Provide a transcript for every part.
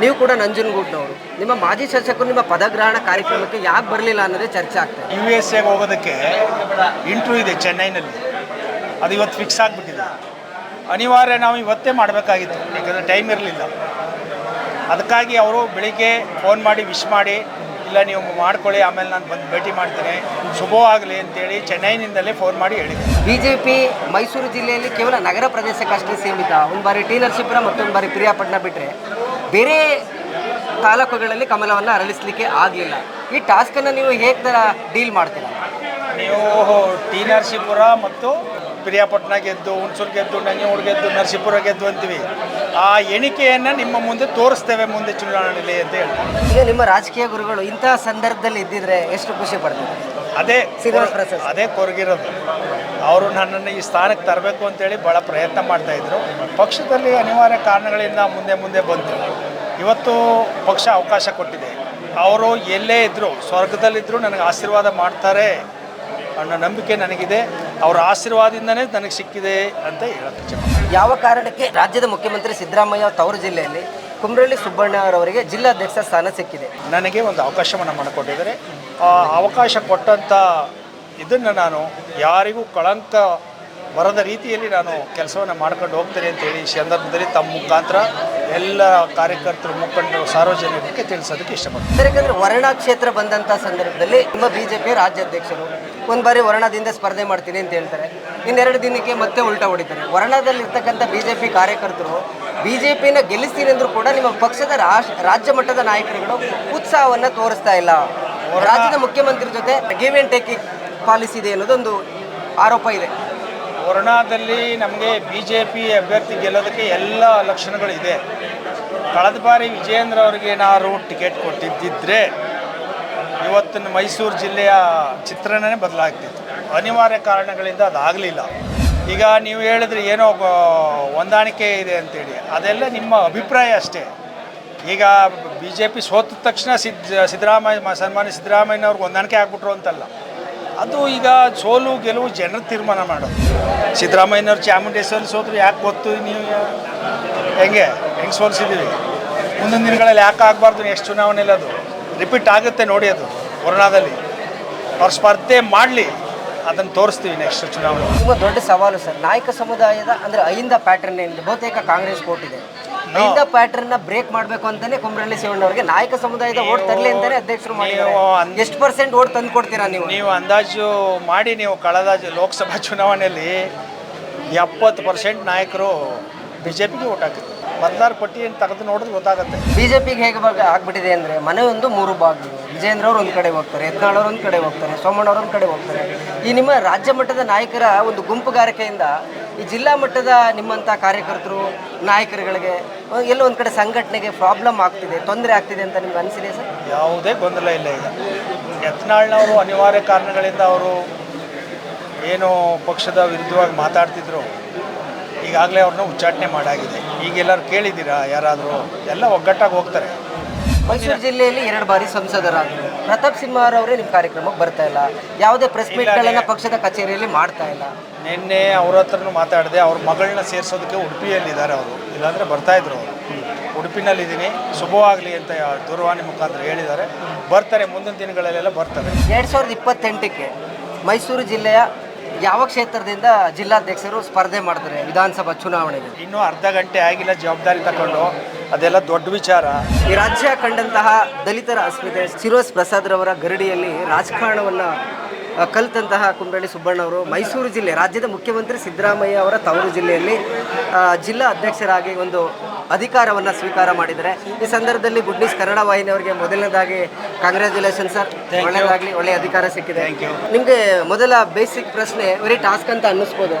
ನೀವು ಕೂಡ ನಂಜನಗೂಡ್ನವರು ನಿಮ್ಮ ಮಾಜಿ ಶಾಸಕರು ನಿಮ್ಮ ಪದಗ್ರಹಣ ಕಾರ್ಯಕ್ರಮಕ್ಕೆ ಯಾಕೆ ಬರಲಿಲ್ಲ ಅನ್ನೋದೇ ಚರ್ಚೆ ಆಗ್ತದೆ ಯು ಎಸ್ ಎಗೆ ಹೋಗೋದಕ್ಕೆ ಇಂಟ್ರ್ಯೂ ಇದೆ ಚೆನ್ನೈನಲ್ಲಿ. ಅದು ಇವತ್ತು ಫಿಕ್ಸ್ ಆಗಿಬಿಟ್ಟಿದೆ. ಅನಿವಾರ್ಯ ನಾವು ಇವತ್ತೇ ಮಾಡಬೇಕಾಗಿತ್ತು ಯಾಕಂದರೆ ಟೈಮ್ ಇರಲಿಲ್ಲ. ಅದಕ್ಕಾಗಿ ಅವರು ಬೆಳಿಗ್ಗೆ ಫೋನ್ ಮಾಡಿ ವಿಶ್ ಮಾಡಿ ಇಲ್ಲ ನೀವು ಮಾಡ್ಕೊಳ್ಳಿ ಆಮೇಲೆ ನಾನು ಬಂದು ಭೇಟಿ ಮಾಡ್ತೀನಿ ಶುಭವಾಗಲಿ ಅಂತೇಳಿ ಚೆನ್ನೈನಿಂದಲೇ ಫೋನ್ ಮಾಡಿ ಹೇಳಿದ್ದೆ ಬಿಜೆಪಿ ಮೈಸೂರು ಜಿಲ್ಲೆಯಲ್ಲಿ ಕೇವಲ ನಗರ ಪ್ರದೇಶಕ್ಕಷ್ಟೇ ಸೀಮಿತ. ಒಂದು ಬಾರಿ ಟಿ ನರಸೀಪುರ ಮತ್ತೊಂದು ಬಾರಿ ಪ್ರಿಯಾಪಟ್ಟಣ ಬಿಟ್ಟರೆ ಬೇರೆ ತಾಲೂಕುಗಳಲ್ಲಿ ಕಮಲವನ್ನು ಅರಳಿಸಲಿಕ್ಕೆ ಆಗಲಿಲ್ಲ. ಈ ಟಾಸ್ಕನ್ನು ನೀವು ಹೇಗೆ ಥರ ಡೀಲ್ ಮಾಡ್ತೀರಾ? ನೀವು ಟಿ ನರಸೀಪುರ ಮತ್ತು ಪಿರಿಯಾಪಟ್ಟಣ ಗೆದ್ದು ಹುಣಸೂರು ಗೆದ್ದು ನಂಜನಗೂಡು ಗೆದ್ದು ನರಸೀಪುರ ಗೆದ್ದು ಅಂತೀವಿ. ಆ ಎಣಿಕೆಯನ್ನು ನಿಮ್ಮ ಮುಂದೆ ತೋರಿಸ್ತೇವೆ ಮುಂದೆ ಚುನಾವಣೆಯಲ್ಲಿ ಅಂತ ಹೇಳ್ತೀವಿ ಈಗ ನಿಮ್ಮ ರಾಜಕೀಯ ಗುರುಗಳು ಇಂತಹ ಸಂದರ್ಭದಲ್ಲಿ ಇದ್ದಿದ್ರೆ ಎಷ್ಟು ಖುಷಿ ಪಡ್ತಾರೆ? ಅದೇ. ಅದೇ ಕೊರಗಿರೋದು. ಅವರು ನನ್ನನ್ನು ಈ ಸ್ಥಾನಕ್ಕೆ ತರಬೇಕು ಅಂತೇಳಿ ಭಾಳ ಪ್ರಯತ್ನ ಮಾಡ್ತಾಯಿದ್ರು ಪಕ್ಷದಲ್ಲಿ ಅನಿವಾರ್ಯ ಕಾರಣಗಳಿಂದ ಮುಂದೆ ಮುಂದೆ ಬಂತು. ಇವತ್ತು ಪಕ್ಷ ಅವಕಾಶ ಕೊಟ್ಟಿದೆ. ಅವರು ಎಲ್ಲೇ ಇದ್ದರು ಸ್ವರ್ಗದಲ್ಲಿದ್ದರೂ ನನಗೆ ಆಶೀರ್ವಾದ ಮಾಡ್ತಾರೆ ಅನ್ನೋ ನಂಬಿಕೆ ನನಗಿದೆ. ಅವರ ಆಶೀರ್ವಾದದಿಂದನೇ ನನಗೆ ಸಿಕ್ಕಿದೆ ಅಂತ ಹೇಳೋದು ಯಾವ ಕಾರಣಕ್ಕೆ ರಾಜ್ಯದ ಮುಖ್ಯಮಂತ್ರಿ ಸಿದ್ದರಾಮಯ್ಯ ತವರು ಜಿಲ್ಲೆಯಲ್ಲಿ ಕುಮರಳ್ಳಿ ಸುಬ್ಬಣ್ಣವರವರಿಗೆ ಜಿಲ್ಲಾಧ್ಯಕ್ಷ ಸ್ಥಾನ ಸಿಕ್ಕಿದೆ? ನನಗೆ ಒಂದು ಅವಕಾಶವನ್ನು ಮಾಡಿಕೊಟ್ಟಿದ್ದಾರೆ. ಆ ಅವಕಾಶ ಕೊಟ್ಟಂಥ ಇದನ್ನು ನಾನು ಯಾರಿಗೂ ಕಳಂಕ ಬರದ ರೀತಿಯಲ್ಲಿ ನಾನು ಕೆಲಸವನ್ನು ಮಾಡ್ಕೊಂಡು ಹೋಗ್ತೇನೆ ಅಂತೇಳಿ ಈ ಸಂದರ್ಭದಲ್ಲಿ ತಮ್ಮ ಮುಖಾಂತರ ಎಲ್ಲ ಕಾರ್ಯಕರ್ತರು ಮುಖಂಡರು ಸಾರ್ವಜನಿಕರಿಗೆ ತಿಳಿಸೋದಕ್ಕೆ ಇಷ್ಟಪಡ್ತೀನಿ. ಯಾಕಂದರೆ ವರ್ಣ ಕ್ಷೇತ್ರ ಬಂದಂಥ ಸಂದರ್ಭದಲ್ಲಿ ನಿಮ್ಮ ಪಿ ರಾಜ್ಯಾಧ್ಯಕ್ಷರು ಒಂದು ಬಾರಿ ವರ್ಣದಿಂದ ಸ್ಪರ್ಧೆ ಮಾಡ್ತೀನಿ ಅಂತ ಹೇಳ್ತಾರೆ. ಇನ್ನೆರಡು ದಿನಕ್ಕೆ ಮತ್ತೆ ಉಲ್ಟಾ ಹೊಡಿತಾರೆ. ವರ್ಣದಲ್ಲಿರ್ತಕ್ಕಂಥ ಬಿ ಜೆ ಪಿ ಕಾರ್ಯಕರ್ತರು ಬಿ ಜೆ ಪಿನ ಗೆಲ್ಲಿಸ್ತೀನಿ ಅಂದರೂ ಕೂಡ ನಿಮ್ಮ ಪಕ್ಷದ ರಾಜ್ಯ ಮಟ್ಟದ ನಾಯಕರುಗಳು ಉತ್ಸಾಹವನ್ನು ತೋರಿಸ್ತಾ ಇಲ್ಲ. ರಾಜ್ಯದ ಮುಖ್ಯಮಂತ್ರಿ ಜೊತೆ ಗಿವ್ ಆ್ಯಂಡ್ ಟೇಕ್ ಪಾಲಿಸಿ ಇದೆ ಅನ್ನೋದೊಂದು ಆರೋಪ ಇದೆ. ವರ್ಣಾದಲ್ಲಿ ನಮಗೆ ಬಿ ಜೆ ಪಿ ಅಭ್ಯರ್ಥಿ ಗೆಲ್ಲೋದಕ್ಕೆ ಎಲ್ಲ ಲಕ್ಷಣಗಳಿದೆ. ಕಳೆದ ಬಾರಿ ವಿಜಯೇಂದ್ರ ಅವರಿಗೆ ಏನಾದ್ರು ಟಿಕೆಟ್ ಕೊಟ್ಟಿದ್ದಿದ್ರೆ ಇವತ್ತಿನ ಮೈಸೂರು ಜಿಲ್ಲೆಯ ಚಿತ್ರಣನೇ ಬದಲಾಗ್ತಿತ್ತು. ಅನಿವಾರ್ಯ ಕಾರಣಗಳಿಂದ ಅದಾಗಲಿಲ್ಲ. ಈಗ ನೀವು ಹೇಳಿದ್ರೆ ಏನೋ ಹೊಂದಾಣಿಕೆ ಇದೆ ಅಂತೇಳಿ. ಅದೆಲ್ಲ ನಿಮ್ಮ ಅಭಿಪ್ರಾಯ ಅಷ್ಟೇ. ಈಗ ಬಿ ಜೆ ಪಿ ಸೋತ ತಕ್ಷಣ ಸಿದ್ದ ಸಿದ್ದರಾಮಯ್ಯ, ಸನ್ಮಾನ್ಯ ಸಿದ್ದರಾಮಯ್ಯನವ್ರಿಗೆ ಹೊಂದಾಣಿಕೆ ಆಗ್ಬಿಟ್ರು ಅಂತಲ್ಲ. ಅದು ಈಗ ಸೋಲು ಗೆಲುವು ಜನರು ತೀರ್ಮಾನ ಮಾಡೋದು. ಸಿದ್ದರಾಮಯ್ಯನವ್ರು ಚಾಮುಂಡೇಶ್ವರಿ ಸೋತ್ರು ಯಾಕೆ ಗೊತ್ತು ನೀವು? ಹೆಂಗೆ? ಹೆಂಗೆ ಸೋಲಿಸಿದ್ದೀವಿ ಮುಂದಿನ ದಿನಗಳಲ್ಲಿ ಯಾಕೆ ಆಗಬಾರ್ದು? ನೆಕ್ಸ್ಟ್ ಚುನಾವಣೆಯಲ್ಲಿ ಅದು ರಿಪೀಟ್ ಆಗುತ್ತೆ ನೋಡಿ ಅದು ಕೊರೋನಾದಲ್ಲಿ. ಅವ್ರ ಸ್ಪರ್ಧೆ ಮಾಡಲಿ, ಅದನ್ನು ತೋರಿಸ್ತೀವಿ ನೆಕ್ಸ್ಟ್ ಚುನಾವಣೆ ತುಂಬ ದೊಡ್ಡ ಸವಾಲು ಸರ್. ನಾಯಕ ಸಮುದಾಯದ ಅಂದರೆ ಅಹಿಂದ ಪ್ಯಾಟರ್ನ್ ಏನಿದೆ? ಬಹುತೇಕ ಕಾಂಗ್ರೆಸ್ ಕೋರ್ಟ್ ಇದೆ. ಅಹಿಂದ ಪ್ಯಾಟರ್ನ್ನ ಬ್ರೇಕ್ ಮಾಡಬೇಕು ಅಂತಾನೆ ಕುಮರಳ್ಳಿ ಶಿವಣ್ಣವರಿಗೆ ನಾಯಕ ಸಮುದಾಯದ ಓಟ್ ತರಲಿ ಅಂತಾನೆ ಅಧ್ಯಕ್ಷರು ಮಾಡಿದ್ದಾರೆ. ಎಷ್ಟು ಪರ್ಸೆಂಟ್ ಓಟ್ ತಂದು ಕೊಡ್ತೀರಾ ನೀವು? ನೀವು ಅಂದಾಜು ಮಾಡಿ ನೀವು ಕಳೆದ ಲೋಕಸಭಾ ಚುನಾವಣೆಯಲ್ಲಿ ಎಪ್ಪತ್ತು ಪರ್ಸೆಂಟ್ ನಾಯಕರು ಬಿ ಜೆ ಪಿಗೆ ಓಟ್ ಹಾಕಿದ್ರು. ಮತದಾರ ಪಟ್ಟಿಯನ್ನು ತೆಗೆದು ನೋಡಿದ್ರೆ ಗೊತ್ತಾಗುತ್ತೆ. ಬಿಜೆಪಿಗೆ ಹೇಗೆ ಭಾಗ ಆಗ್ಬಿಟ್ಟಿದೆ ಅಂದರೆ ಮನೆ ಒಂದು ಮೂರು ಭಾಗ ವಿಜೇಂದ್ರ ಅವರು ಒಂದು ಕಡೆ ಹೋಗ್ತಾರೆ ಯತ್ನಾಳ್ ಒಂದು ಒಂದ್ ಕಡೆ ಹೋಗ್ತಾರೆ ಸೋಮಣ್ಣ ಒಂದು ಒಂದ್ ಕಡೆ ಹೋಗ್ತಾರೆ. ಈ ನಿಮ್ಮ ರಾಜ್ಯ ಮಟ್ಟದ ನಾಯಕರ ಒಂದು ಗುಂಪುಗಾರಿಕೆಯಿಂದ ಈ ಜಿಲ್ಲಾ ಮಟ್ಟದ ನಿಮ್ಮಂಥ ಕಾರ್ಯಕರ್ತರು ನಾಯಕರುಗಳಿಗೆ ಎಲ್ಲ ಒಂದು ಕಡೆ ಸಂಘಟನೆಗೆ ಪ್ರಾಬ್ಲಮ್ ಆಗ್ತಿದೆ ತೊಂದರೆ ಆಗ್ತಿದೆ ಅಂತ ನಿಮ್ಗೆ ಅನಿಸಿದೆ ಸರ್? ಯಾವುದೇ ಗೊಂದಲ ಇಲ್ಲ ಈಗ. ಯತ್ನಾಳ್ನವರು ಅನಿವಾರ್ಯ ಕಾರಣಗಳಿಂದ ಅವರು ಏನು ಪಕ್ಷದ ವಿರುದ್ಧವಾಗಿ ಮಾತಾಡ್ತಿದ್ರು. ಈಗಾಗಲೇ ಅವ್ರನ್ನ ಉಚ್ಚಾಟನೆ ಮಾಡಾಗಿದೆ. ಈಗೆಲ್ಲರೂ ಕೇಳಿದ್ದೀರಾ ಯಾರಾದರೂ? ಎಲ್ಲ ಒಗ್ಗಟ್ಟಾಗಿ ಹೋಗ್ತಾರೆ. ಮೈಸೂರು ಜಿಲ್ಲೆಯಲ್ಲಿ ಎರಡು ಬಾರಿ ಸಂಸದರಾದರು. ಪ್ರತಾಪ್ ಸಿಂಹರವರೇ ನಿಮ್ಮ ಕಾರ್ಯಕ್ರಮಕ್ಕೆ ಬರ್ತಾ ಇಲ್ಲ. ಯಾವುದೇ ಪ್ರೆಸ್ ಮೀಟ್ಗಳನ್ನು ಪಕ್ಷದ ಕಚೇರಿಯಲ್ಲಿ ಮಾಡ್ತಾ ಇಲ್ಲ. ನಿನ್ನೆ ಅವ್ರ ಹತ್ರನೂ ಮಾತಾಡಿದೆ ಅವ್ರ ಮಗಳನ್ನ ಸೇರಿಸೋದಕ್ಕೆ ಉಡುಪಿಯಲ್ಲಿದ್ದಾರೆ ಅವರು. ಇಲ್ಲಾಂದರೆ ಬರ್ತಾಯಿದ್ರು ಅವರು. ಉಡುಪಿನಲ್ಲಿದ್ದೀನಿ ಶುಭವಾಗಲಿ ಅಂತ ದೂರವಾಣಿ ಮುಖಾಂತರ ಹೇಳಿದ್ದಾರೆ. ಬರ್ತಾರೆ ಮುಂದಿನ ದಿನಗಳಲ್ಲೆಲ್ಲ ಬರ್ತಾರೆ. ಎರಡು ಸಾವಿರದ ಇಪ್ಪತ್ತೆಂಟಕ್ಕೆ ಮೈಸೂರು ಜಿಲ್ಲೆಯ ಯಾವ ಕ್ಷೇತ್ರದಿಂದ ಜಿಲ್ಲಾಧ್ಯಕ್ಷರು ಸ್ಪರ್ಧೆ ಮಾಡ್ತಾರೆ ವಿಧಾನಸಭಾ ಚುನಾವಣೆಗೆ? ಇನ್ನೂ ಅರ್ಧ ಗಂಟೆ ಆಗಿಲ್ಲ ಜವಾಬ್ದಾರಿ ತಗೊಂಡು. ಅದೆಲ್ಲ ದೊಡ್ಡ ವಿಚಾರ. ಈ ರಾಜ್ಯ ಕಂಡಂತಹ ದಲಿತರ ಅಸ್ಮಿತೆ ಶಿರೋಸ್ ಪ್ರಸಾದ್ ರವರ ಗರಡಿಯಲ್ಲಿ ರಾಜಕಾರಣವನ್ನು ಕಲಿತಂತಹ ಕುಂಬಳ್ಳಿ ಸುಬ್ಬಣ್ಣವರು ಮೈಸೂರು ಜಿಲ್ಲೆ ರಾಜ್ಯದ ಮುಖ್ಯಮಂತ್ರಿ ಸಿದ್ದರಾಮಯ್ಯ ಅವರ ತವರು ಜಿಲ್ಲೆಯಲ್ಲಿ ಜಿಲ್ಲಾ ಅಧ್ಯಕ್ಷರಾಗಿ ಒಂದು ಅಧಿಕಾರವನ್ನು ಸ್ವೀಕಾರ ಮಾಡಿದರೆ ಈ ಸಂದರ್ಭದಲ್ಲಿ ಗುಡ್ ನ್ಯೂಸ್ ಕನ್ನಡ ವಾಹಿನಿಯವರಿಗೆ ಮೊದಲನೇದಾಗಿ ಕಾಂಗ್ರ್ಯಾಚುಲೇಷನ್ ಸರ್ ಒಳ್ಳೆಯದಾಗಲಿ ಒಳ್ಳೆಯ ಅಧಿಕಾರ ಸಿಕ್ಕಿದೆ. ನಿಮಗೆ ಮೊದಲ ಬೇಸಿಕ್ ಪ್ರಶ್ನೆ ವೆರಿ ಟಾಸ್ಕ್ ಅಂತ ಅನ್ನಿಸ್ಬೋದು.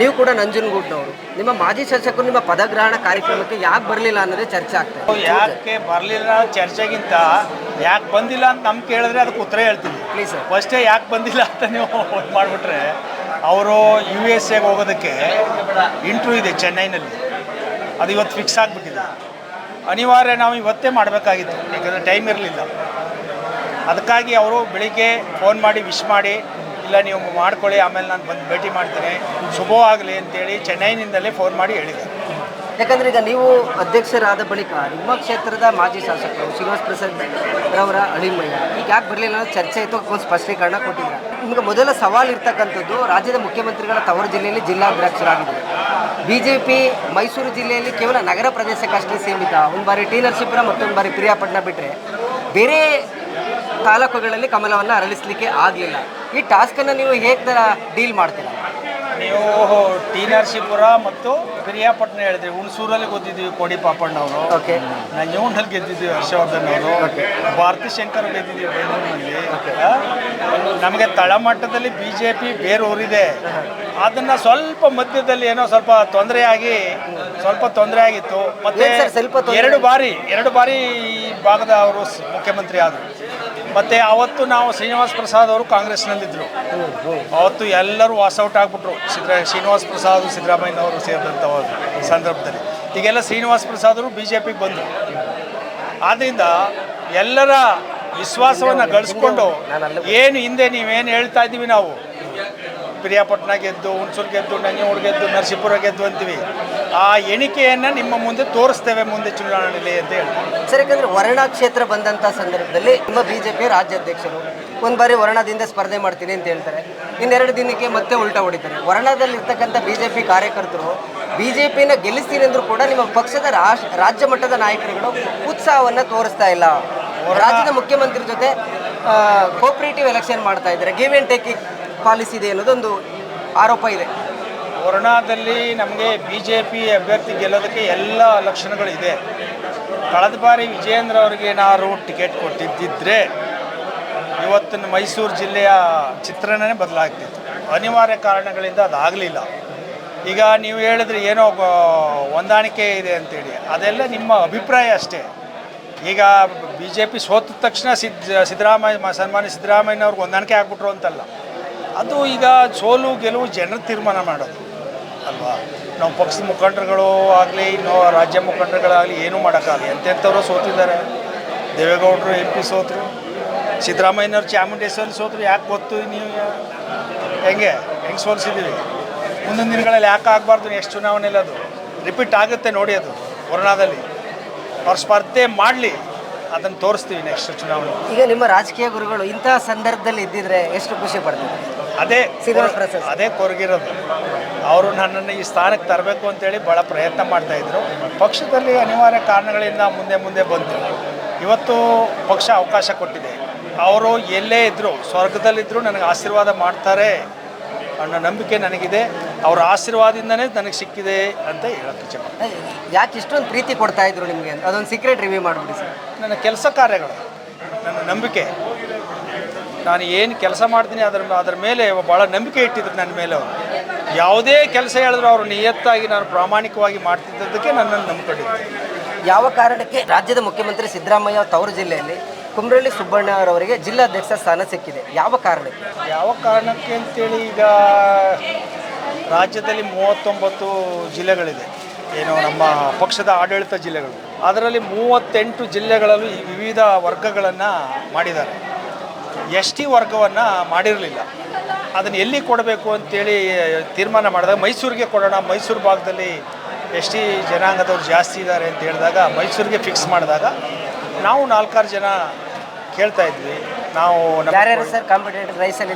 ನೀವು ಕೂಡ ನಂಜನಗೂಡ್ನವರು ನಿಮ್ಮ ಮಾಜಿ ಶಾಸಕರು ನಿಮ್ಮ ಪದಗ್ರಹಣ ಕಾರ್ಯಕ್ರಮಕ್ಕೆ ಯಾಕೆ ಬರಲಿಲ್ಲ ಅನ್ನೋದೇ ಚರ್ಚೆ ಆಗ್ತದೆ ಯಾಕೆ ಬರಲಿಲ್ಲ ಚರ್ಚೆಗಿಂತ ಯಾಕೆ ಬಂದಿಲ್ಲ ಅಂತ ನಮ್ಗೆ ಕೇಳಿದ್ರೆ ಅದಕ್ಕೆ ಉತ್ತರ ಹೇಳ್ತೀನಿ. ಪ್ಲೀಸ್ ಫಸ್ಟೇ ಯಾಕೆ ಬಂದಿಲ್ಲ ಅಂತ ನೀವು ಮಾಡಿಬಿಟ್ರೆ ಅವರು ಯು ಎಸ್ ಎಗೆ ಹೋಗೋದಕ್ಕೆ ಇಂಟ್ರ್ಯೂ ಇದೆ ಚೆನ್ನೈನಲ್ಲಿ. ಅದು ಇವತ್ತು ಫಿಕ್ಸ್ ಆಗಿಬಿಟ್ಟಿದೆ. ಅನಿವಾರ್ಯ ನಾವು ಇವತ್ತೇ ಮಾಡಬೇಕಾಗಿತ್ತು ಯಾಕಂದರೆ ಟೈಮ್ ಇರಲಿಲ್ಲ. ಅದಕ್ಕಾಗಿ ಅವರು ಬೆಳಿಗ್ಗೆ ಫೋನ್ ಮಾಡಿ ವಿಶ್ ಮಾಡಿ ಇಲ್ಲ, ನೀವು ಮಾಡ್ಕೊಳ್ಳಿ, ಆಮೇಲೆ ನಾನು ಬಂದು ಭೇಟಿ ಮಾಡ್ತೀನಿ. ಶುಭವಾಗಲಿ ಅಂತೇಳಿ ಚೆನ್ನೈನಿಂದಲೇ ಫೋನ್ ಮಾಡಿ ಹೇಳಿದೆ. ಯಾಕಂದ್ರೆ ಈಗ ನೀವು ಅಧ್ಯಕ್ಷರಾದ ಬಳಿಕ ನಿಮ್ಮ ಕ್ಷೇತ್ರದ ಮಾಜಿ ಶಾಸಕರು ಶ್ರೀನಿವಾಸ್ ಪ್ರಸಾದ್ ರವರ ಅಳಿಮಯ್ಯ, ಈಗ ಯಾಕೆ ಬರಲಿಲ್ಲ ಅನ್ನೋ ಚರ್ಚೆ ಇತ್ತು ಒಂದು ಸ್ಪಷ್ಟೀಕರಣ ಕೊಟ್ಟಿದ್ದಾರೆ. ನಿಮಗೆ ಮೊದಲ ಸವಾಲು ಇರ್ತಕ್ಕಂಥದ್ದು ರಾಜ್ಯದ ಮುಖ್ಯಮಂತ್ರಿಗಳ ತವರು ಜಿಲ್ಲೆಯಲ್ಲಿ ಜಿಲ್ಲಾಧ್ಯಕ್ಷರಾಗಿದ್ದಾರೆ. ಬಿ ಜೆ ಪಿ ಮೈಸೂರು ಜಿಲ್ಲೆಯಲ್ಲಿ ಕೇವಲ ನಗರ ಪ್ರದೇಶಕ್ಕಷ್ಟೇ ಸೀಮಿತ. ಒಂದು ಬಾರಿ ಟಿ ನರಸೀಪುರ, ಮತ್ತೊಂದು ಬಾರಿ ಪ್ರಿಯಾಪಟ್ಟಣ ಬಿಟ್ಟರೆ ಬೇರೆ ತಾಲೂಕುಗಳಲ್ಲಿ ಕಮಲವನ್ನು ಅರಳಿಸಲಿಕ್ಕೆ ಆಗಲಿಲ್ಲ. ಈ ಟಾಸ್ಕನ್ನು ನೀವು ಹೇಗೆ ಥರ ಡೀಲ್ ಮಾಡ್ತೀರಾ? ನೀವು ಟಿ ನರಸೀಪುರ ಮತ್ತು ಪಿರಿಯಾಪಟ್ಟಣ ಹೇಳಿದ್ರಿ. ಹುಣಸೂರಲ್ಲಿ ಗೊತ್ತಿದ್ವಿ ಕೋಡಿ ಪಾಪಣ್ಣ ಅವರು. ಓಕೆ ನಂಜನಗೂಡಲ್ಲಿ ಗೆದ್ದಿದ್ವಿ ಹರ್ಷವರ್ಧನ್ ಅವರು. ಭಾರತಿ ಶಂಕರ್ ಗೆದ್ದಿದ್ವಿ ಬೆಂಗಳೂರಿನಲ್ಲಿ? ನಮಗೆ ತಳಮಟ್ಟದಲ್ಲಿ ಬಿ ಜೆ ಪಿ ಬೇರೂರಿದೆ ಅದನ್ನ ಸ್ವಲ್ಪ ಮಧ್ಯದಲ್ಲಿ ಏನೋ ಸ್ವಲ್ಪ ತೊಂದರೆಯಾಗಿ ಸ್ವಲ್ಪ ತೊಂದರೆ ಆಗಿತ್ತು ಮತ್ತೆ ಸ್ವಲ್ಪ ಎರಡು ಬಾರಿ ಎರಡು ಬಾರಿ ಈ ಭಾಗದ ಅವರು ಮುಖ್ಯಮಂತ್ರಿ ಆದರು. ಮತ್ತೆ ಅವತ್ತು ನಾವು ಶ್ರೀನಿವಾಸ್ ಪ್ರಸಾದ್ ಅವರು ಕಾಂಗ್ರೆಸ್ನಲ್ಲಿದ್ದರು ಅವತ್ತು ಎಲ್ಲರೂ ವಾಸೌಟ್ ಆಗ್ಬಿಟ್ರು. ಸಿದ್ದರಾ ಶ್ರೀನಿವಾಸ್ ಪ್ರಸಾದ್ ಸಿದ್ದರಾಮಯ್ಯನವರು ಸೇರಿದಂಥ ಸಂದರ್ಭದಲ್ಲಿ. ಈಗೆಲ್ಲ ಶ್ರೀನಿವಾಸ್ ಪ್ರಸಾದರು ಬಿ ಜೆ ಪಿಗೆ ಬಂದರು. ಆದ್ದರಿಂದ ಎಲ್ಲರ ವಿಶ್ವಾಸವನ್ನು ಗಳಿಸ್ಕೊಂಡು ಏನು ಹಿಂದೆ ನೀವೇನು ಹೇಳ್ತಾ ಇದ್ದೀವಿ ನಾವು? ಪ್ರಿಯಾಪಟ್ಟಣ ಗೆದ್ದು ಹುಣಸೂರು ಗೆದ್ದು ನಂಜನಗೂಡು ಗೆದ್ದು ನರಸೀಪುರ ಗೆದ್ದು ಅಂತೀವಿ. ಆ ಎಣಿಕೆಯನ್ನು ನಿಮ್ಮ ಮುಂದೆ ತೋರಿಸ್ತೇವೆ ಮುಂದೆ ಚುನಾವಣೆಯಲ್ಲಿ ಅಂತ ಹೇಳ್ತೀವಿ ಸರ್ ಯಾಕಂದ್ರೆ ವರ್ಣ ಕ್ಷೇತ್ರ ಬಂದಂಥ ಸಂದರ್ಭದಲ್ಲಿ ನಿಮ್ಮ ಬಿಜೆಪಿ ರಾಜ್ಯಾಧ್ಯಕ್ಷರು ಒಂದು ಬಾರಿ ವರ್ಣದಿಂದ ಸ್ಪರ್ಧೆ ಮಾಡ್ತೀನಿ ಅಂತ ಹೇಳ್ತಾರೆ. ಇನ್ನೆರಡು ದಿನಕ್ಕೆ ಮತ್ತೆ ಉಲ್ಟಾ ಹೊಡಿತಾರೆ. ವರ್ಣದಲ್ಲಿರ್ತಕ್ಕಂಥ ಬಿ ಜೆ ಬಿಜೆಪಿ ಕಾರ್ಯಕರ್ತರು ಬಿಜೆಪಿನ ಗೆಲ್ಲಿಸ್ತೀನಿ ಅಂದ್ರೂ ಕೂಡ ನಿಮ್ಮ ಪಕ್ಷದ ರಾಷ್ ರಾಜ್ಯ ಮಟ್ಟದ ನಾಯಕರುಗಳು ಉತ್ಸಾಹವನ್ನು ತೋರಿಸ್ತಾ ಇಲ್ಲ. ರಾಜ್ಯದ ಮುಖ್ಯಮಂತ್ರಿ ಜೊತೆ ಕೋಪರೇಟಿವ್ ಎಲೆಕ್ಷನ್ ಮಾಡ್ತಾ ಇದ್ದಾರೆ. ಗಿವ್ ಆ್ಯಂಡ್ ಟೇಕ್ ಪಾಲಿಸಿ ಇದೆ ಅನ್ನೋದೊಂದು ಆರೋಪ ಇದೆ. ಕೊರೋನಾದಲ್ಲಿ ನಮಗೆ ಬಿ ಜೆ ಪಿ ಅಭ್ಯರ್ಥಿ ಗೆಲ್ಲೋದಕ್ಕೆ ಎಲ್ಲ ಲಕ್ಷಣಗಳಿದೆ. ಕಳೆದ ಬಾರಿ ವಿಜಯೇಂದ್ರ ಅವರಿಗೆ ಏನಾದ್ರು ಟಿಕೆಟ್ ಕೊಟ್ಟಿದ್ದಿದ್ರೆ ಇವತ್ತಿನ ಮೈಸೂರು ಜಿಲ್ಲೆಯ ಚಿತ್ರಣನೇ ಬದಲಾಗ್ತಿತ್ತು. ಅನಿವಾರ್ಯ ಕಾರಣಗಳಿಂದ ಅದಾಗಲಿಲ್ಲ. ಈಗ ನೀವು ಹೇಳಿದ್ರೆ ಏನೋ ಹೊಂದಾಣಿಕೆ ಇದೆ ಅಂತೇಳಿ. ಅದೆಲ್ಲ ನಿಮ್ಮ ಅಭಿಪ್ರಾಯ ಅಷ್ಟೇ. ಈಗ ಬಿ ಜೆ ಪಿ ಸೋತ ತಕ್ಷಣ ಸಿದ್ದ ಸಿದ್ದರಾಮಯ್ಯ ಸನ್ಮಾನ್ಯ ಸಿದ್ದರಾಮಯ್ಯನವ್ರಿಗೆ ಹೊಂದಾಣಿಕೆ ಆಗ್ಬಿಟ್ರು ಅಂತಲ್ಲ. ಅದು ಈಗ ಸೋಲು ಗೆಲುವು ಜನರು ತೀರ್ಮಾನ ಮಾಡೋದು, ಅಲ್ವಾ? ನಾವು ಪಕ್ಷದ ಮುಖಂಡರುಗಳು ಆಗಲಿ, ಇನ್ನು ರಾಜ್ಯ ಮುಖಂಡರುಗಳಾಗಲಿ ಏನೂ ಮಾಡೋಕ್ಕಾಗಲಿ ಎಂತೆಂಥವ್ರು ಸೋತಿದ್ದಾರೆ. ದೇವೇಗೌಡರು, ಎಂ ಪಿ ಸೋತರು, ಸಿದ್ದರಾಮಯ್ಯನವ್ರು, ಚಾಮುಂಡೇಶ್ವರಿ ಸೋತರು, ಯಾಕೆ ಗೊತ್ತು ನೀವು? ಹೆಂಗೆ? ಹೆಂಗೆ ಸೋಲಿಸಿದ್ದೀವಿ? ಮುಂದಿನ ದಿನಗಳಲ್ಲಿ ಯಾಕೆ ಆಗಬಾರ್ದು? ನೆಕ್ಸ್ಟ್ ಚುನಾವಣೆಯಲ್ಲಿ ಅದು ರಿಪೀಟ್ ಆಗುತ್ತೆ ನೋಡಿ ಅದು ಕೊರೋನಾದಲ್ಲಿ. ಅವ್ರ ಸ್ಪರ್ಧೆ ಮಾಡಲಿ, ಅದನ್ನು ತೋರಿಸ್ತೀವಿ ನೆಕ್ಸ್ಟ್ ಚುನಾವಣೆ. ಈಗ ನಿಮ್ಮ ರಾಜಕೀಯ ಗುರುಗಳು ಇಂತಹ ಸಂದರ್ಭದಲ್ಲಿ ಇದ್ದಿದ್ರೆ ಎಷ್ಟು ಖುಷಿ ಪಡ್ತಿದ್ದಾರೆ ಅದೇ. ಅದೇ ಕೊರಗಿರೋದು. ಅವರು ನನ್ನನ್ನು ಈ ಸ್ಥಾನಕ್ಕೆ ತರಬೇಕು ಅಂತೇಳಿ ಭಾಳ ಪ್ರಯತ್ನ ಮಾಡ್ತಾಯಿದ್ರು ಪಕ್ಷದಲ್ಲಿ ಅನಿವಾರ್ಯ ಕಾರಣಗಳಿಂದ ಮುಂದೆ ಮುಂದೆ ಬಂತು. ಇವತ್ತು ಪಕ್ಷ ಅವಕಾಶ ಕೊಟ್ಟಿದೆ. ಅವರು ಎಲ್ಲೇ ಇದ್ದರು ಸ್ವರ್ಗದಲ್ಲಿದ್ದರೂ ನನಗೆ ಆಶೀರ್ವಾದ ಮಾಡ್ತಾರೆ ಅನ್ನೋ ನಂಬಿಕೆ ನನಗಿದೆ. ಅವರ ಆಶೀರ್ವಾದದಿಂದನೇ ನನಗೆ ಸಿಕ್ಕಿದೆ ಅಂತ ಹೇಳೋಕ್ಕೆ ಇಚ್ಛೆ ಪಡ್ತೀನಿ. ಯಾಕೆ ಇಷ್ಟೊಂದು ಪ್ರೀತಿ ಕೊಡ್ತಾ ಇದ್ರು ನಿಮಗೆ? ಅದೊಂದು ಸೀಕ್ರೆಟ್ ರಿವ್ಯೂ ಮಾಡಿಬಿಡಿ ಸರ್. ನನ್ನ ಕೆಲಸ ಕಾರ್ಯಗಳು ನನ್ನ ನಂಬಿಕೆ. ನಾನು ಏನು ಕೆಲಸ ಮಾಡ್ತೀನಿ ಅದರ ಅದರ ಮೇಲೆ ಭಾಳ ನಂಬಿಕೆ ಇಟ್ಟಿದ್ರು ನನ್ನ ಮೇಲೆ ಅವರು. ಯಾವುದೇ ಕೆಲಸ ಹೇಳಿದ್ರು ಅವರು ನಿಯತ್ತಾಗಿ ನಾನು ಪ್ರಾಮಾಣಿಕವಾಗಿ ಮಾಡ್ತಿದ್ದದಕ್ಕೆ ನನ್ನನ್ನು ನಂಬಿಕೊಂಡಿದ್ದೆ ಯಾವ ಕಾರಣಕ್ಕೆ ರಾಜ್ಯದ ಮುಖ್ಯಮಂತ್ರಿ ಸಿದ್ದರಾಮಯ್ಯ ತವರು ಜಿಲ್ಲೆಯಲ್ಲಿ ಕುಮ್ರಳ್ಳಿ ಸುಬ್ಬಣ್ಣವರವರಿಗೆ ಜಿಲ್ಲಾಧ್ಯಕ್ಷ ಸ್ಥಾನ ಸಿಕ್ಕಿದೆ? ಯಾವ ಕಾರಣಕ್ಕೆ? ಯಾವ ಕಾರಣಕ್ಕೆ ಅಂತೇಳಿ ಈಗ ರಾಜ್ಯದಲ್ಲಿ ಮೂವತ್ತೊಂಬತ್ತು ಜಿಲ್ಲೆಗಳಿದೆ. ಏನು ನಮ್ಮ ಪಕ್ಷದ ಆಡಳಿತ ಜಿಲ್ಲೆಗಳು. ಅದರಲ್ಲಿ ಮೂವತ್ತೆಂಟು ಜಿಲ್ಲೆಗಳಲ್ಲೂ ಈ ವಿವಿಧ ವರ್ಗಗಳನ್ನು ಮಾಡಿದ್ದಾರೆ. ಎಸ್ ಟಿ ವರ್ಗವನ್ನು ಮಾಡಿರಲಿಲ್ಲ. ಅದನ್ನು ಎಲ್ಲಿ ಕೊಡಬೇಕು ಅಂತೇಳಿ ತೀರ್ಮಾನ ಮಾಡಿದಾಗ ಮೈಸೂರಿಗೆ ಕೊಡೋಣ. ಮೈಸೂರು ಭಾಗದಲ್ಲಿ ಎಸ್ ಟಿ ಜನಾಂಗದವ್ರು ಜಾಸ್ತಿ ಇದ್ದಾರೆ ಅಂತ ಹೇಳಿದಾಗ ಮೈಸೂರಿಗೆ ಫಿಕ್ಸ್ ಮಾಡಿದಾಗ ನಾವು ನಾಲ್ಕಾರು ಜನ ಕೇಳ್ತಾ ಇದ್ವಿ. ನಾವು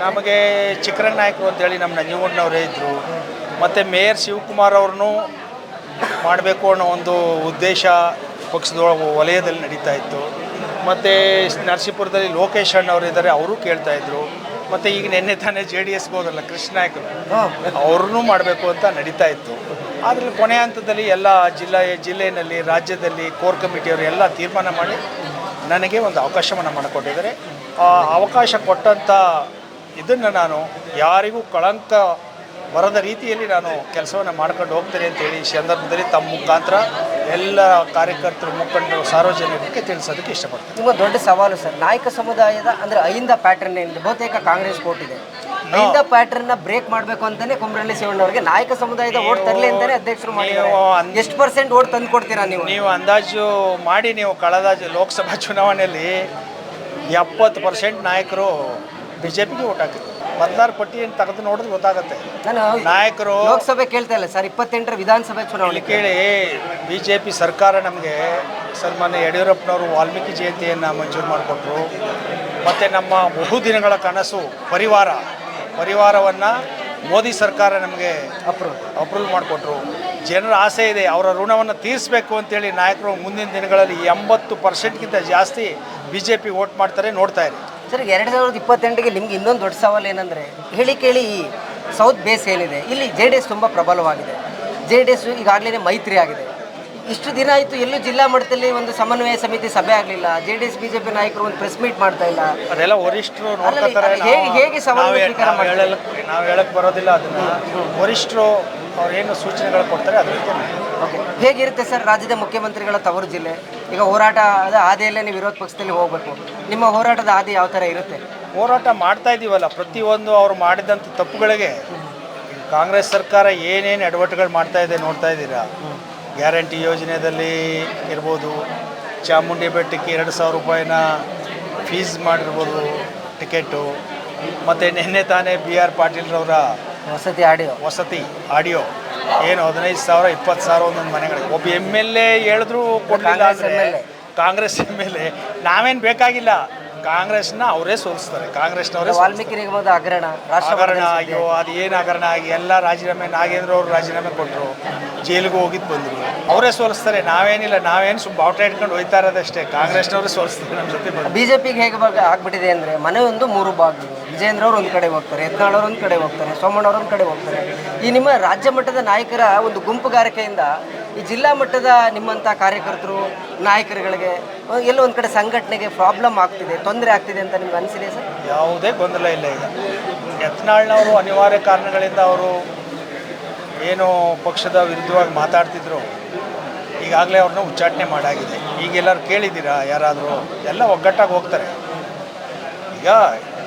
ನಮಗೆ ಚಿಕ್ಕರಂಗ ನಾಯಕರು ಅಂತೇಳಿ ನಮ್ಮ ನಂಜನಗೂಡಿನವರೇ ಇದ್ದರು ಮತ್ತು ಮೇಯರ್ ಶಿವಕುಮಾರ್ ಅವ್ರನ್ನೂ ಮಾಡಬೇಕು ಅನ್ನೋ ಒಂದು ಉದ್ದೇಶ ಪಕ್ಷದೊಳಗೆ ವಲಯದಲ್ಲಿ ನಡೀತಾ ಇತ್ತು. ಮತ್ತು ನರಸೀಪುರದಲ್ಲಿ ಲೋಕೇಶ್ ಅವರು ಇದ್ದಾರೆ ಅವರು ಕೇಳ್ತಾ ಇದ್ರು. ಮತ್ತು ಈಗ ನಿನ್ನೆ ತಾನೇ ಜೆ ಡಿ ಎಸ್ಗೆ ಹೋದಲ್ಲ ಕೃಷ್ಣ ನಾಯಕರು. ಅವ್ರನ್ನೂ ಮಾಡಬೇಕು ಅಂತ ನಡೀತಾ ಇತ್ತು. ಆದರೆ ಕೊನೆ ಹಂತದಲ್ಲಿ ಎಲ್ಲ ಜಿಲ್ಲೆ ಜಿಲ್ಲೆಯಲ್ಲಿ ರಾಜ್ಯದಲ್ಲಿ ಕೋರ್ ಕಮಿಟಿಯವರು ಎಲ್ಲ ತೀರ್ಮಾನ ಮಾಡಿ ನನಗೆ ಒಂದು ಅವಕಾಶವನ್ನು ಮಾಡಿಕೊಟ್ಟಿದ್ದಾರೆ. ಆ ಅವಕಾಶ ಕೊಟ್ಟಂಥ ಇದನ್ನು ನಾನು ಯಾರಿಗೂ ಕಳಂಕ ಬರದ ರೀತಿಯಲ್ಲಿ ನಾನು ಕೆಲಸವನ್ನು ಮಾಡ್ಕೊಂಡು ಹೋಗ್ತೇನೆ ಅಂತೇಳಿ ಈ ಸಂದರ್ಭದಲ್ಲಿ ತಮ್ಮ ಮುಖಾಂತರ ಎಲ್ಲ ಕಾರ್ಯಕರ್ತರು ಮುಖಂಡರು ಸಾರ್ವಜನಿಕರಿಗೆ ತಿಳಿಸೋದಕ್ಕೆ ಇಷ್ಟಪಡ್ತೀನಿ. ತುಂಬ ದೊಡ್ಡ ಸವಾಲು ಸರ್. ನಾಯಕ ಸಮುದಾಯದ ಅಂದರೆ ಅಹಿಂದ ಪ್ಯಾಟರ್ನ್ ಏನಿದೆ? ಬಹುತೇಕ ಕಾಂಗ್ರೆಸ್ ಕೋರ್ಟ್ ಇದೆ. ಅಹಿಂದ ಪ್ಯಾಟರ್ನ್ನ ಬ್ರೇಕ್ ಮಾಡಬೇಕು ಅಂತಲೇ ಕುಮರಳ್ಳಿ ಶಿವಣ್ಣವ್ರಿಗೆ ನಾಯಕ ಸಮುದಾಯದ ಓಟ್ ತರಲಿ ಅಂತಾನೆ ಅಧ್ಯಕ್ಷರು ಮಾಡಿ ಎಷ್ಟು ಪರ್ಸೆಂಟ್ ಓಟ್ ತಂದು ಕೊಡ್ತೀರಾ ನೀವು? ನೀವು ಅಂದಾಜು ಮಾಡಿ ನೀವು ಕಳೆದ ಲೋಕಸಭಾ ಚುನಾವಣೆಯಲ್ಲಿ ಎಪ್ಪತ್ತು ಪರ್ಸೆಂಟ್ ನಾಯಕರು ಬಿ ಜೆ ಪಿಗೆ ಓಟ್ ಹಾಕಿದ್ರು. ಮತದಾರ ಪಟ್ಟಿಯನ್ನು ತೆಗೆದು ನೋಡಿದ್ರೆ ಗೊತ್ತಾಗುತ್ತೆ. ನಾನು ನಾಯಕರು ಲೋಕಸಭೆ ಕೇಳ್ತಾ ಇಲ್ಲ ಸರ್ ಇಪ್ಪತ್ತೆಂಟರ ವಿಧಾನಸಭೆ ಚುನಾವಣೆ ಕೇಳಿ ಬಿ ಜೆ ಪಿ ಸರ್ಕಾರ ನಮಗೆ ಸನ್ಮಾನ್ಯ ಯಡಿಯೂರಪ್ಪನವರು ವಾಲ್ಮೀಕಿ ಜಯಂತಿಯನ್ನು ಮಂಜೂರು ಮಾಡಿಕೊಟ್ರು. ಮತ್ತು ನಮ್ಮ ಬಹುದಿನಗಳ ಕನಸು ಪರಿವಾರ ಪರಿವಾರವನ್ನು ಮೋದಿ ಸರ್ಕಾರ ನಮಗೆ ಅಪ್ರೂವ್ ಅಪ್ರೂವ್ ಮಾಡಿಕೊಟ್ರು. ಜನರ ಆಸೆ ಇದೆ ಅವರ ಋಣವನ್ನು ತೀರಿಸಬೇಕು ಅಂತೇಳಿ ನಾಯಕರು ಮುಂದಿನ ದಿನಗಳಲ್ಲಿ ಎಂಬತ್ತು ಪರ್ಸೆಂಟ್ಗಿಂತ ಜಾಸ್ತಿ ಬಿ ಜೆ ಪಿ ವೋಟ್ ಮಾಡ್ತಾರೆ ನೋಡ್ತಾ ಇರಿ. ಸರ್, ಎರಡು ಸಾವಿರದ ಇಪ್ಪತ್ತೆಂಟಿಗೆ ನಿಮ್ಗೆ ಇನ್ನೊಂದು ದೊಡ್ಡ ಸವಾಲು ಏನಂದರೆ, ಹೇಳಿ ಕೇಳಿ ಈ ಸೌತ್ ಬೇಸ್ ಏನಿದೆ. ಇಲ್ಲಿ ಜೆ ಡಿ ಎಸ್ ತುಂಬ ಪ್ರಬಲವಾಗಿದೆ. ಜೆ ಡಿ ಎಸ್ ಈಗಾಗಲೇ ಮೈತ್ರಿ ಆಗಿದೆ. ಇಷ್ಟು ದಿನ ಆಯಿತು ಎಲ್ಲೂ ಜಿಲ್ಲಾ ಮಟ್ಟದಲ್ಲಿ ಒಂದು ಸಮನ್ವಯ ಸಮಿತಿ ಸಭೆ ಆಗಲಿಲ್ಲ. ಜೆ ಡಿ ಎಸ್ ಬಿಜೆಪಿ ನಾಯಕರು ಒಂದು ಪ್ರೆಸ್ ಮೀಟ್ ಮಾಡ್ತಾ ಇಲ್ಲ. ಅದೆಲ್ಲ ವರಿಷ್ಠರು ನೋಡ್ಕೊತಾರೆ ಹೇಗೆ- ಹೇಗೆ ಸವಾಲು ನಾವು ಸ್ವೀಕಾರ ಹೇಳಕ್ ನಾವು ಹೇಳಕ್ ಬರೋದಿಲ್ಲ ಅದನ್ನ. ವರಿಷ್ಠರು ಅವ್ರು ಏನು ಸೂಚನೆಗಳು ಕೊಡ್ತಾರೆ ಅದ್ರ ಓಕೆ. ಹೇಗಿರುತ್ತೆ ಸರ್ ರಾಜ್ಯದ ಮುಖ್ಯಮಂತ್ರಿಗಳ ತವರು ಜಿಲ್ಲೆ? ಈಗ ಹೋರಾಟ ಅದ ಹಾದಿಯಲ್ಲೇ ನೀವು ವಿರೋಧ ಪಕ್ಷದಲ್ಲಿ ಹೋಗಬೇಕು. ನಿಮ್ಮ ಹೋರಾಟದ ಆದಿ ಯಾವ ಥರ ಇರುತ್ತೆ? ಹೋರಾಟ ಮಾಡ್ತಾ ಇದ್ದೀವಲ್ಲ ಪ್ರತಿಯೊಂದು ಅವ್ರು ಮಾಡಿದಂಥ ತಪ್ಪುಗಳಿಗೆ ಕಾಂಗ್ರೆಸ್ ಸರ್ಕಾರ ಏನೇನು ಎಡವಟ್ಟುಗಳು ಮಾಡ್ತಾ ಇದೆ ನೋಡ್ತಾ ಇದ್ದೀರಾ? ಗ್ಯಾರಂಟಿ ಯೋಜನೆಯಲ್ಲಿ ಇರ್ಬೋದು ಚಾಮುಂಡಿ ಬೆಟ್ಟಕ್ಕೆ ಎರಡು ಸಾವಿರ ರೂಪಾಯಿನ ಫೀಸ್ ಮಾಡಿರ್ಬೋದು ಟಿಕೆಟು ಮತ್ತು ನಿನ್ನೆ ತಾನೇ ಬಿ ಆರ್ ಪಾಟೀಲ್ರವರ ವಸತಿ ಆಡಿಯೋ. ವಸತಿ ಆಡಿಯೋ. ಏನು ಹದಿನೈದು ಸಾವಿರ ಇಪ್ಪತ್ತು ಸಾವಿರ ಒಂದೊಂದು ಮನೆಗಳಿಗೆ. ಒಬ್ಬ ಎಂ ಎಲ್ ಎ ಹೇಳಿದ್ರು ಕೊಡಲಿಲ್ಲ. Congress M L A. ನಾವೇನು ಬೇಕಾಗಿಲ್ಲ. ಕಾಂಗ್ರೆಸ್ನ ಅವರೇ ಸೋಲಿಸ್ತಾರೆ. ಕಾಂಗ್ರೆಸ್ನವರೇ ವಾಲ್ಮೀಕಿ ನಿಗಮದ ಹಗರಣ ಹಗರಣ ಅಯ್ಯೋ ಅದು ಏನು ಹಗರಣ ಆಗಿ ಎಲ್ಲ ರಾಜೀನಾಮೆ ನಾಗೇಂದ್ರ ಅವರು ರಾಜೀನಾಮೆ ಕೊಟ್ಟರು ಜೈಲಿಗೆ ಹೋಗಿದ್ದು ಬಂದರು. ಅವರೇ ಸೋಲಿಸ್ತಾರೆ ನಾವೇನಿಲ್ಲ ನಾವೇನು ಸುಮ್ಮ ಬಾವುಟ ಇಟ್ಕೊಂಡು ಹೋಯ್ತಾ ಇರೋದಷ್ಟೇ. ಕಾಂಗ್ರೆಸ್ನವರೇ ಸೋಲಿಸ್ತಾರೆ ನಮ್ಮ ಜೊತೆ ಬಿಜೆಪಿಗೆ ಹೇಗೆ ಭಾಗ ಆಗ್ಬಿಟ್ಟಿದೆ ಅಂದರೆ ಮನೆ ಒಂದು ಮೂರು ಭಾಗ ವಿಜೇಂದ್ರ ಅವರು ಒಂದು ಕಡೆ ಹೋಗ್ತಾರೆ ಯತ್ನಾಳ್ ಅವರು ಒಂದು ಕಡೆ ಹೋಗ್ತಾರೆ ಸೋಮಣ್ಣ ಅವರು ಒಂದು ಕಡೆ ಹೋಗ್ತಾರೆ. ಈ ನಿಮ್ಮ ರಾಜ್ಯ ಮಟ್ಟದ ನಾಯಕರ ಒಂದು ಗುಂಪುಗಾರಿಕೆಯಿಂದ ಈ ಜಿಲ್ಲಾ ಮಟ್ಟದ ನಿಮ್ಮಂಥ ಕಾರ್ಯಕರ್ತರು, ನಾಯಕರುಗಳಿಗೆ, ಎಲ್ಲೋ ಒಂದು ಕಡೆ ಸಂಘಟನೆಗೆ ಪ್ರಾಬ್ಲಮ್ ಆಗ್ತಿದೆ, ತೊಂದರೆ ಆಗ್ತಿದೆ ಅಂತ ನಿಮ್ಗೆ ಅನಿಸಿದೆ ಸರ್? ಯಾವುದೇ ಗೊಂದಲ ಇಲ್ಲ ಈಗ. ಯತ್ನಾಳ್ನವರು ಅನಿವಾರ್ಯ ಕಾರಣಗಳಿಂದ ಅವರು ಏನು ಪಕ್ಷದ ವಿರುದ್ಧವಾಗಿ ಮಾತಾಡ್ತಿದ್ರು. ಈಗಾಗಲೇ ಅವ್ರನ್ನ ಉಚ್ಚಾಟನೆ ಮಾಡಾಗಿದೆ. ಈಗೆಲ್ಲರೂ ಕೇಳಿದ್ದೀರಾ ಯಾರಾದರೂ? ಎಲ್ಲ ಒಗ್ಗಟ್ಟಾಗಿ ಹೋಗ್ತಾರೆ. ಈಗ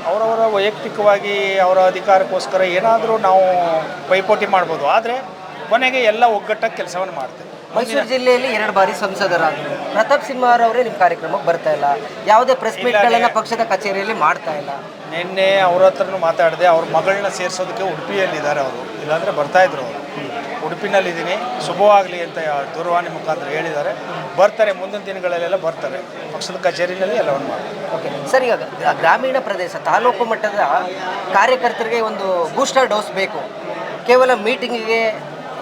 ಅವರವರ ವೈಯಕ್ತಿಕವಾಗಿ ಅವರ ಅಧಿಕಾರಕ್ಕೋಸ್ಕರ ಏನಾದರೂ ನಾವು ಪೈಪೋಟಿ ಮಾಡ್ಬೋದು. ಆದರೆ ಕೊನೆಗೆ ಎಲ್ಲ ಒಗ್ಗಟ್ಟಾಗಿ ಕೆಲಸವನ್ನು ಮಾಡ್ತೇವೆ. ಮೈಸೂರು ಜಿಲ್ಲೆಯಲ್ಲಿ ಎರಡು ಬಾರಿ ಸಂಸದರಾದರು. ಪ್ರತಾಪ್ ಸಿಂಹ ಅವರೇ ನಿಮ್ಮ ಕಾರ್ಯಕ್ರಮಕ್ಕೆ ಬರ್ತಾ ಇಲ್ಲ. ಯಾವುದೇ ಪ್ರೆಸ್ ಮೀಟ್ಗಳನ್ನು ಪಕ್ಷದ ಕಚೇರಿಯಲ್ಲಿ ಮಾಡ್ತಾ ಇಲ್ಲ. ನಿನ್ನೆ ಅವ್ರ ಹತ್ರನೂ ಮಾತಾಡಿದೆ ಅವ್ರ ಮಗಳನ್ನ ಸೇರಿಸೋದಕ್ಕೆ ಉಡುಪಿಯಲ್ಲಿದ್ದಾರೆ ಅವರು. ಇಲ್ಲಾಂದರೆ ಬರ್ತಾಯಿದ್ರು ಅವರು. ಉಡುಪಿನಲ್ಲಿದ್ದೀನಿ. ಶುಭವಾಗಲಿ ಅಂತ ದೂರವಾಣಿ ಮುಖಾಂತರ ಹೇಳಿದ್ದಾರೆ. ಬರ್ತಾರೆ ಮುಂದಿನ ದಿನಗಳಲ್ಲೆಲ್ಲ ಬರ್ತಾರೆ. ಪಕ್ಷದ ಕಚೇರಿನಲ್ಲಿ ಎಲ್ಲವನ್ನು ಮಾಡ್ತಾರೆ. ಓಕೆ ಸರ್ ಈಗ ಗ್ರಾಮೀಣ ಪ್ರದೇಶ ತಾಲೂಕು ಮಟ್ಟದ ಕಾರ್ಯಕರ್ತರಿಗೆ ಒಂದು ಬೂಸ್ಟರ್ ಡೋಸ್ ಬೇಕು. ಕೇವಲ ಮೀಟಿಂಗಿಗೆ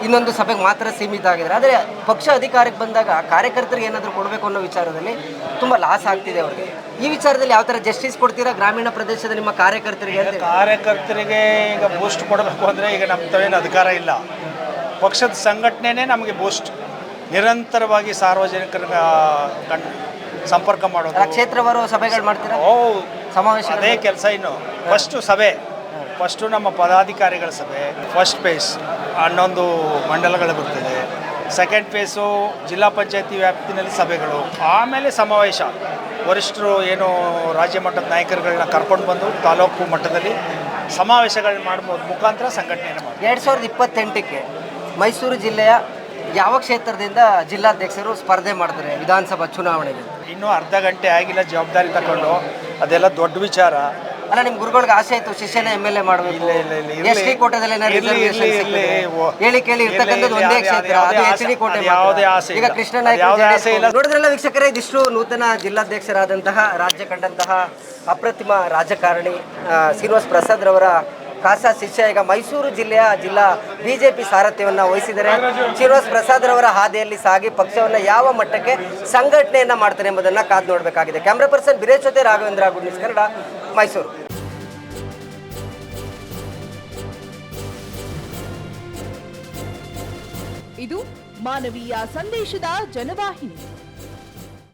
ಇನ್ನೊಂದು ಸಭೆಗೆ ಮಾತ್ರ ಸೀಮಿತ ಆಗಿದ್ದಾರೆ. ಆದರೆ ಪಕ್ಷ ಅಧಿಕಾರಕ್ಕೆ ಬಂದಾಗ ಕಾರ್ಯಕರ್ತರಿಗೆ ಏನಾದರೂ ಕೊಡಬೇಕು ಅನ್ನೋ ವಿಚಾರದಲ್ಲಿ ತುಂಬ ಲಾಸ್ ಆಗ್ತಿದೆ ಅವ್ರಿಗೆ. ಈ ವಿಚಾರದಲ್ಲಿ ಯಾವ ಥರ ಜಸ್ಟಿಸ್ ಕೊಡ್ತೀರಾ? ಗ್ರಾಮೀಣ ಪ್ರದೇಶದ ನಿಮ್ಮ ಕಾರ್ಯಕರ್ತರಿಗೆ ಕಾರ್ಯಕರ್ತರಿಗೆ ಈಗ ಬೂಸ್ಟ್ ಕೊಡಬೇಕು ಅಂದರೆ ಈಗ ನಮ್ಮ ತವೇನು ಅಧಿಕಾರ ಇಲ್ಲ. ಪಕ್ಷದ ಸಂಘಟನೆನೇ ನಮಗೆ ಬೂಸ್ಟ್ ನಿರಂತರವಾಗಿ ಸಾರ್ವಜನಿಕರ ಸಂಪರ್ಕ ಮಾಡೋದು. ಕ್ಷೇತ್ರವಾರು ಸಭೆಗಳು ಮಾಡ್ತೀರಾ? ಓ ಸಮಾವೇಶ ಅದೇ ಕೆಲಸ ಇನ್ನು. ಫಸ್ಟು ಸಭೆ. ಫಸ್ಟು ನಮ್ಮ ಪದಾಧಿಕಾರಿಗಳ ಸಭೆ. ಫಸ್ಟ್ ಫೇಸ್ ಹನ್ನೊಂದು ಮಂಡಲಗಳು ಬರ್ತದೆ. ಸೆಕೆಂಡ್ ಫೇಸು ಜಿಲ್ಲಾ ಪಂಚಾಯತಿ ವ್ಯಾಪ್ತಿನಲ್ಲಿ ಸಭೆಗಳು. ಆಮೇಲೆ ಸಮಾವೇಶ. ವರಿಷ್ಠರು ಏನು ರಾಜ್ಯ ಮಟ್ಟದ ನಾಯಕರುಗಳನ್ನ ಕರ್ಕೊಂಡು ಬಂದು ತಾಲೂಕು ಮಟ್ಟದಲ್ಲಿ ಸಮಾವೇಶಗಳನ್ನ ಮಾಡ್ಬೋದು. ಮುಖಾಂತರ ಸಂಘಟನೆಯನ್ನು ಮಾಡಿ ಎರಡು ಸಾವಿರದ ಇಪ್ಪತ್ತೆಂಟಕ್ಕೆ ಮೈಸೂರು ಜಿಲ್ಲೆಯ ಯಾವ ಕ್ಷೇತ್ರದಿಂದ ಜಿಲ್ಲಾಧ್ಯಕ್ಷರು ಸ್ಪರ್ಧೆ ಮಾಡ್ತಾರೆ ವಿಧಾನಸಭಾ ಚುನಾವಣೆಗೆ? ಇನ್ನೂ ಅರ್ಧ ಗಂಟೆ ಆಗಿಲ್ಲ ಜವಾಬ್ದಾರಿ ತಗೊಂಡು ಅದೆಲ್ಲ ದೊಡ್ಡ ವಿಚಾರ. ಅಲ್ಲ ನಿಮ್ ಗುರುಗಳಿಗೆ ಆಸೆ ಇತ್ತು ಶಿಷ್ಯನ ಎಂ ಎಲ್ ಎ ಮಾಡಬೇಕು. ಎಸ್ ಟಿ ಕೋಟದಲ್ಲಿ ಹೇಳಿ ಕೇಳಿ ಇರ್ತಕ್ಕಂಥದ್ದು ಒಂದೇ ಕ್ಷೇತ್ರ ಅದು ಎಚ್ ಡಿ ಕೋಟೆ ಈಗ ಕೃಷ್ಣ ನಾಯ್ಕ. ನೋಡಿದ್ರಲ್ಲ ವೀಕ್ಷಕರೇ ಇದಿಷ್ಟು ನೂತನ ಜಿಲ್ಲಾಧ್ಯಕ್ಷರಾದಂತಹ ರಾಜ್ಯ ಕಂಡಂತಹ ಅಪ್ರತಿಮ ರಾಜಕಾರಣಿ ಶ್ರೀನಿವಾಸ್ ಪ್ರಸಾದ್ ರವರ ಖಾಸಾ ಶಿಷ್ಯ. ಈಗ ಮೈಸೂರು ಜಿಲ್ಲೆಯ ಜಿಲ್ಲಾ ಬಿಜೆಪಿ ಸಾರಥ್ಯವನ್ನ ವಹಿಸಿದರೆ ಶ್ರೀನಿವಾಸ್ ಪ್ರಸಾದ್ ರವರ ಹಾದಿಯಲ್ಲಿ ಸಾಗಿ ಪಕ್ಷವನ್ನ ಯಾವ ಮಟ್ಟಕ್ಕೆ ಸಂಘಟನೆಯನ್ನ ಮಾಡ್ತಾರೆ ಎಂಬುದನ್ನ ಕಾದು ನೋಡಬೇಕಾಗಿದೆ. ಕ್ಯಾಮ್ರಾ ಪರ್ಸನ್ ಬಿರೇಶ್ ಜೊತೆ ರಾಘವೇಂದ್ರ ಗುಡ್ ನ್ಯೂಸ್ ಕನ್ನಡ. ಮೈಸೂರು. ಇದು ಮಾನವೀಯ ಸಂದೇಶದ ಜನವಾಹಿನಿ.